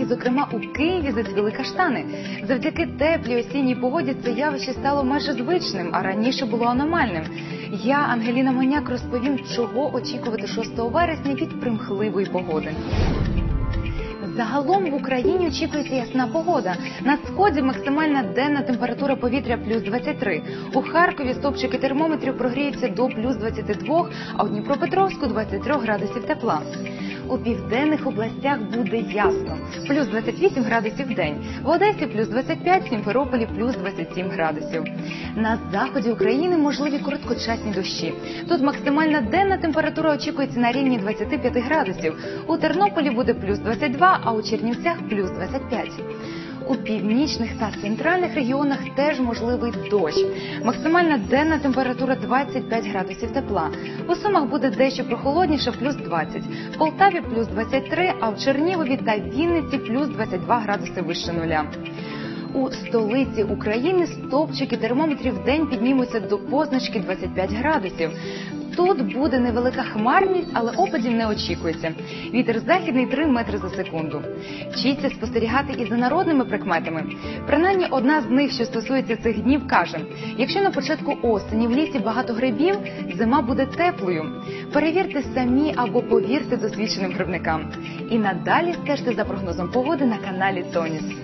і, зокрема, у Києві зацвіли каштани. Завдяки теплій осінній погоді це явище стало майже звичним, а раніше було аномальним. Я, Ангеліна Маняк, розповім, чого очікувати 6 вересня від примхливої погоди. Загалом в Україні очікується ясна погода. На сході максимальна денна температура повітря плюс 23. У Харкові стопчики термометрів прогріються до плюс 22, а у Дніпропетровську 23 градусів тепла. У південних областях буде ясно. Плюс 28 градусів в день. В Одесі плюс 25, в Сімферополі плюс 27 градусів. На заході України можливі короткочасні дощі. Тут максимальна денна температура очікується на рівні 25 градусів. У Тернополі буде плюс 22, а у Чернівцях плюс 25. У північних та центральних регіонах теж можливий дощ. Максимальна денна температура 25 градусів тепла. У Сумах буде дещо прохолодніше, плюс 20. В Полтаві плюс 23, а в Чернігові та Вінниці плюс 22 градуси вище нуля. У столиці України стовпчики термометрів в день піднімуться до позначки 25 градусів. Тут буде невелика хмарність, але опадів не очікується. Вітер західний 3 метри за секунду. Вчіться спостерігати і за народними прикметами. Принаймні, одна з них, що стосується цих днів, каже: якщо на початку осені в лісі багато грибів, зима буде теплою. Перевірте самі або повірте досвідченим грибникам. І надалі стежте за прогнозом погоди на каналі Тоніс.